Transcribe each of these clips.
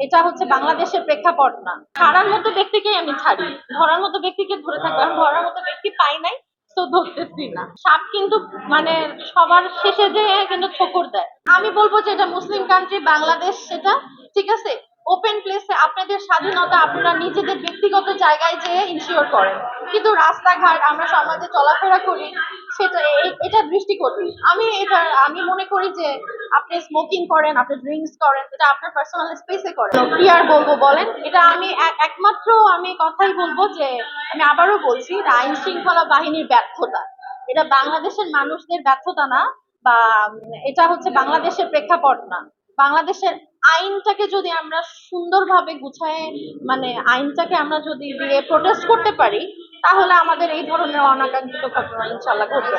এটা হচ্ছে বাংলাদেশের প্রেক্ষাপট না। ছাড়ার মতো ব্যক্তিকেই আমি ছাড়ি। ধরার মতো ব্যক্তিকে ধরে থাকব। আমি ধরার মতো ব্যক্তি পাই নাই, তো ধরতেছি না। সাপ কিন্তু মানে সবার শেষে যে কিন্তু ঠোকর দেয়। আমি বলব যে এটা মুসলিম কান্ট্রি বাংলাদেশ সেটা, ঠিক আছে? ওপেন প্লেসে আপনাদের স্বাধীনতা আপনারা নিজেদের ব্যক্তিগত জায়গায় যেয়ে ইনশিওর করেন। কিন্তু রাস্তাঘাট আমরা সমাজে চলাফেরা করি, সেটা এটা দৃষ্টিকটু আমি এটা, আমি মনে করি যে আপনি স্মোকিং করেন, আপনি ড্রিঙ্কস করেন, এটা আপনার পার্সোনাল স্পেসে করেন। কি আর বলব বলেন? এটা আমি এক- একমাত্র আমি কথাই বলব যে, আমি আবারও বলছি আইন শৃঙ্খলা বাহিনীর ব্যর্থতা। এটা বাংলাদেশের মানুষদের ব্যর্থতা না, বা এটা হচ্ছে বাংলাদেশের প্রেক্ষাপট না। বাংলাদেশের আইনটাকে যদি আমরা সুন্দরভাবে গুছায় মানে আইনটাকে আমরা যদি দিয়ে প্রোটেস্ট করতে পারি, তাহলে আমাদের এই ধরনের অনাকাঙ্ক্ষিত ঘটনা ইনশাল্লাহ ঘটবে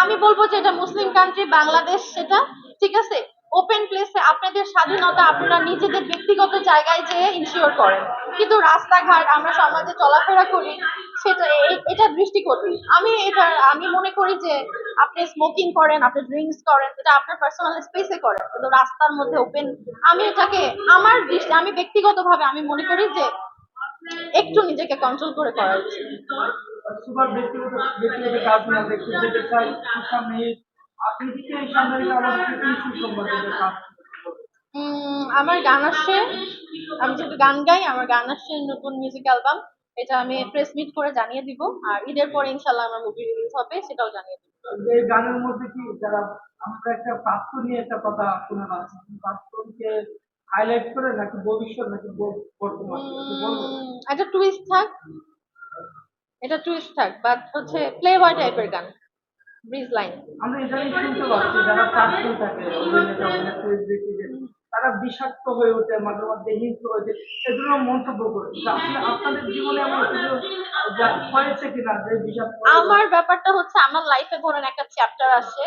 আমি বলব যে এটা মুসলিম কান্ট্রি বাংলাদেশ, সেটা ঠিক আছে? ওপেন প্লেসে আপনাদের স্বাধীনতা আপনারা নিজেদের ব্যক্তিগত জায়গায় যেয়ে ইনশিওর করেন। কিন্তু রাস্তাঘাট আমরা সমাজে চলাফেরা করি, সেটা এটা দৃষ্টিকটু। আমি এটা, আমি মনে করি যে আপনি স্মোকিং করেন, আপনি ড্রিঙ্কস করেন, এটা আপনার পার্সোনাল স্পেসে করেন। কিন্তু রাস্তার মধ্যে ওপেন আমি এটাকে, আমার দৃষ্টি, আমি ব্যক্তিগতভাবে আমি মনে করি যে একটু নিজেকে কন্ট্রোল করে করা উচিত। আমার গান আসছে আমি যেহেতু গান গাই আমার গান আসছে নতুন মিউজিক অ্যালবাম এটা আমি প্রেস মিট করে জানিয়ে দিব। আর ঈদের পরে ইনশাল্লাহ আমার মুভি রিলিজ হবে সেটাও জানিয়ে দিব। এই গানের মধ্যে কি যারা আমরা একটা প্রাপ্ত নিয়ে একটা কথা শুনে পাচ্ছি প্রাপ্তকে হাইলাইট করে নাকি ভবিষ্যৎ নাকি বর্তমান? একটা টুইস্ট থাক। এটা টুইস্ট থাক বাট হচ্ছে প্লে বয় টাইপের গান। ব্রিজ লাইন আমরা ইদানিং শুনতে পাচ্ছি যারা থাকে তারা বিষাক্ত হয়ে ওঠে মাঝে মধ্যে হিংস্র হয়ে ওঠে এগুলো মন্তব্য করে। আসলে আপনাদের জীবনে হয়েছে কিনা যে বিষাক্ত আমার ব্যাপারটা হচ্ছে আমার লাইফে ধরেন একটা চ্যাপ্টার আসে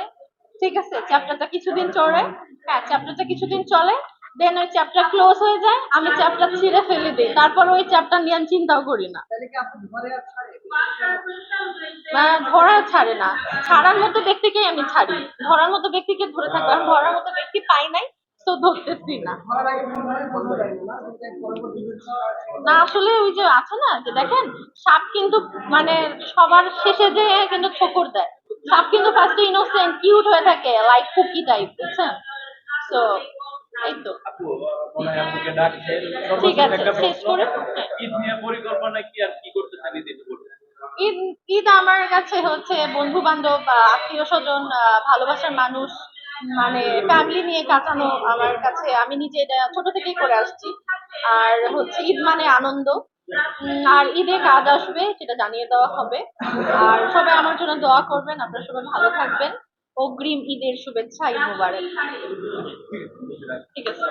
ঠিক আছে? চ্যাপ্টারটা কিছুদিন চলে হ্যাঁ চ্যাপ্টারটা কিছুদিন চলে দেন ওই চ্যাপ্টার ক্লোজ হয়ে যায় আমি চ্যাপ্টার ছিঁড়ে ফেলে দিই তারপর ওই চ্যাপ্টার নিয়ে আমি চিন্তাও করি না। মানে ধরা ছাড়ে না। ছাড়ার মতো ব্যক্তিকেই আমি ছাড়ি। ধরার মতো ব্যক্তিকে ধরে থাকব এখন ধরার মতো ব্যক্তি পাই নাই তো ধরতেছি না। না আসলে ওই যে আছে না যে দেখেন সাপ কিন্তু মানে সবার শেষে যে কিন্তু ঠোকর দেয়। সাপ কিন্তু ফার্স্টে ইনোসেন্ট কিউট হয়ে থাকে লাইক কুকি টাইপ বুঝছেন? তো এই তো। ঠিক আছে, শেষ করে। ঈদ নিয়ে পরিকল্পনা কি আর কি করতে চান ঈদে ঈদ আমার কাছে হচ্ছে বন্ধু বান্ধব আত্মীয় স্বজন ভালোবাসার মানুষ মানে ফ্যামিলি নিয়ে কাটানো আমার কাছে। আমি নিজে ছোট থেকেই করে আসছি। আর হচ্ছে ঈদ মানে আনন্দ। আর ঈদে কাজ আসবে সেটা জানিয়ে দেওয়া হবে। আর সবাই আমার জন্য দোয়া করবেন। আপনারা সবাই ভালো থাকবেন। অগ্রিম ঈদের শুভেচ্ছা, ঈদ মুবারক। ঠিক আছে।